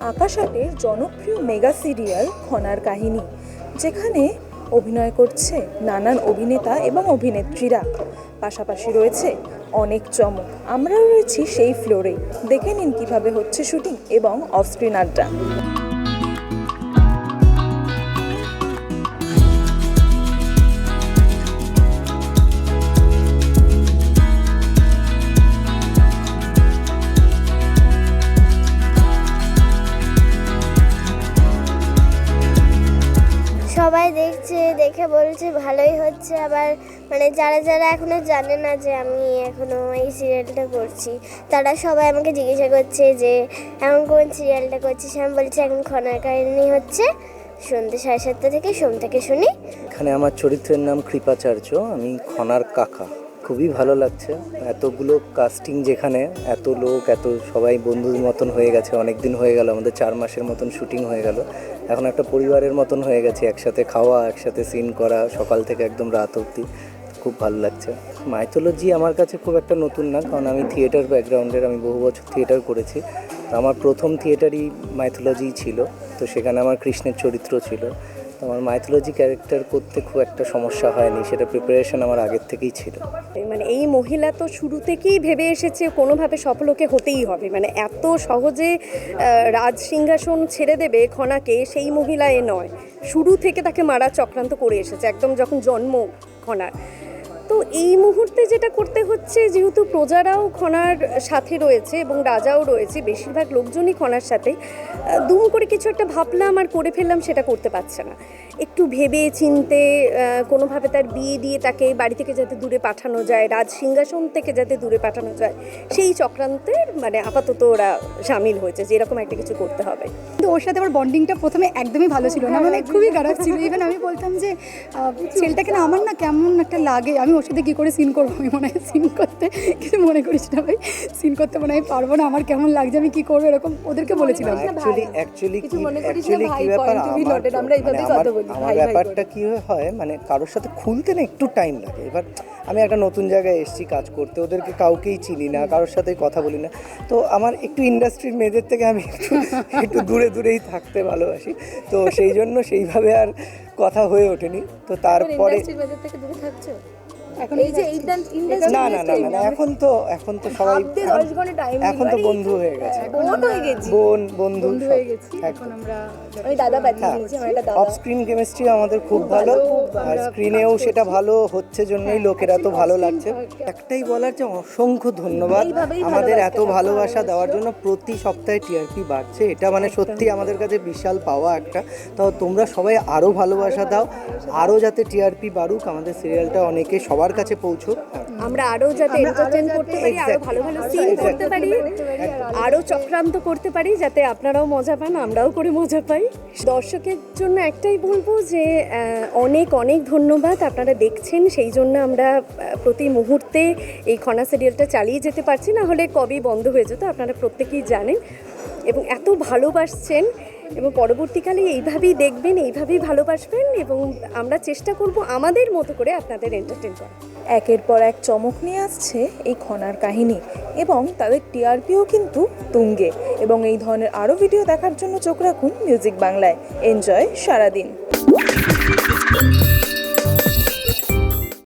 আকাশ জনপ্রিয় mega serial খনার কাহিনী, যেখানে অভিনয় করছে নানান অভিনেতা এবং অভিনেত্রীরা। পাশাপাশি রয়েছে অনেক চমক। আমরাও রয়েছি সেই ফ্লোরে। দেখে নিন কীভাবে হচ্ছে শুটিং এবং অফ স্ক্রিন আড্ডা। দেখে বলছি, ভালোই হচ্ছে। আবার মানে যারা যারা এখনও জানে না যে আমি এখনও এই সিরিয়ালটা করছি, তারা সবাই আমাকে জিজ্ঞাসা করছে যে, এখন কোন সিরিয়ালটা করছিস? আমি বলছি, এখন খনার কাহিনী হচ্ছে সন্ধ্যে সাড়ে সাতটা থেকে সোম থেকে শুনি। এখানে আমার চরিত্রের নাম কৃপাচার্য, আমি খনার কাকা। খুবই ভালো লাগছে। এতগুলো কাস্টিং যেখানে, এত লোক, এত সবাই বন্ধুর মতন হয়ে গেছে। অনেক দিন হয়ে গেল, আমাদের চার মাসের মতন শুটিং হয়ে গেল। এখন একটা পরিবারের মতন হয়ে গেছে, একসাথে খাওয়া, একসাথে সিন করা, সকাল থেকে একদম রাত অবধি। খুব ভালো লাগছে। মাইথোলজি আমার কাছে খুব একটা নতুন না, কারণ আমি থিয়েটার ব্যাকগ্রাউন্ডের আমি বহু বছর থিয়েটার করেছি। আমার প্রথম থিয়েটারই মাইথোলজি ছিল, তো সেখানে আমার কৃষ্ণের চরিত্র ছিল। তো আমার মাইথোলজি ক্যারেক্টার করতে খুব একটা সমস্যা হয়নি, সেটা প্রিপারেশন আমার আগের থেকেই ছিল। মানে এই মহিলা তো শুরু থেকেই ভেবে এসেছে কোনোভাবে সফলকে হতেই হবে মানে এত সহজে রাজ সিংহাসন ছেড়ে দেবে খনাকে, সেই মহিলা এ নয়। শুরু থেকে তাকে মারা চক্রান্ত করে এসেছে, একদম যখন জন্ম খনার। তো এই মুহূর্তে যেটা করতে হচ্ছে যেহেতু প্রজারাও খনার সাথে রয়েছে এবং রাজাও রয়েছে বেশিরভাগ লোকজনই খনার সাথে দুম করে কিছু একটা ভাবলাম আর করে ফেললাম সেটা করতে পারছে না। একটু ভেবে চিনতে কোনোভাবে তার বিয়ে দিয়ে তাকে বাড়ি থেকে যাতে দূরে পাঠানো যায় রাজ সিংহাসন থেকে যাতে দূরে পাঠানো যায় সেই চক্রান্তের মানে আপাতত ওরা সামিল হয়েছে যে এরকম একটা কিছু করতে হবে। কিন্তু ওর সাথে আমার বন্ডিংটা প্রথমে একদমই ভালো ছিল না। মানে খুবই খারাপ ছিল। ইভেন আমি বলতাম যে ছেলেটাকে না আমার না কেমন একটা লাগে আমি ওর সাথে কী করে সিন করব? আমি মনে হয় সিন করতে কিছু মনে করিস না ভাই। সিন করতে মনে হয় পারব না আমার কেমন লাগছে আমি কী করব এরকম ওদেরকে বলেছিলাম। অ্যাকচুয়ালি অ্যাকচুয়ালি কিছু মনে করিস না অ্যাকচুয়ালি ভাই, কি ব্যাপার? point আমার আমরা এইভাবেই কথা বলি, ভাই, ভাই ব্যাপারটা কি হয় মানে কারোর সাথে খুলতে না একটু টাইম লাগে। এবার আমি একটা নতুন জায়গায় এসেছি কাজ করতে ওদেরকে কাউকেই চিনি না কারোর সাথে কথা বলি না। তো আমার একটু ইন্ডাস্ট্রির মেয়েদের থেকে আমি একটু একটু দূরে দূরেই থাকতে ভালোবাসি। তো সেই জন্য সেইভাবে আর কথা হয়ে ওঠেনি। তো তারপরে এখন এই যে এইটা না না না না, এখন তো এখন তো সবাই এখন- তো বন্ধু হয়ে গেছে। বোন হয়ে বন্ধু। হয়ে গেছি এখন আমরা আমি দাদা পাঠিয়ে দিয়েছি আমার একটা দাদা। অফ স্ক্রিন কেমিস্ট্রি আমাদের খুব ভালো। আর স্ক্রিনেও সেটা ভালো হচ্ছে জন্যই লোকের এত ভালো লাগছে। একটাই বলার যে অসংখ্য ধন্যবাদ। আমাদের এত ভালোবাসা দেওয়ার জন্য প্রতি সপ্তাহে টিআরপি বাড়ছে। এটা মানে সত্যি আমাদের কাছে বিশাল পাওয়া একটা। তো তোমরা সবাই আরও ভালোবাসা দাও। আরও যাতে টিআরপি বাড়ুক আমাদের সিরিয়ালটা অনেকে সবার কাছে পৌঁছুক। আমরা আরও যাতে এন্টারটেইন করতে পারি আরও ভালো ভালো সিন করতে পারি আরও চক্রান্ত করতে পারি যাতে আপনারাও মজা পান আমরাও করে মজা পাই। দর্শকের জন্য একটাই বলব যে অনেক অনেক ধন্যবাদ আপনারা দেখছেন সেই জন্য আমরা প্রতি মুহূর্তে এই খনা সিরিয়ালটা চালিয়ে যেতে পারছি না হলে কবেই বন্ধ হয়ে যেত আপনারা প্রত্যেকেই জানেন। এবং এত ভালোবাসছেন এবং পরবর্তীকালে এইভাবেই দেখবেন, এইভাবেই ভালোবাসবেন এবং আমরা চেষ্টা করব আমাদের মতো করে আপনাদের এন্টারটেন করা একের পর এক চমক নিয়ে আসছে এই খনার কাহিনী এবং তাদের টিআরপিও কিন্তু তুঙ্গে এবং এই ধরনের আরও ভিডিও দেখার জন্য চোখ রাখুন মিউজিক বাংলায়। এনজয় সারাদিন।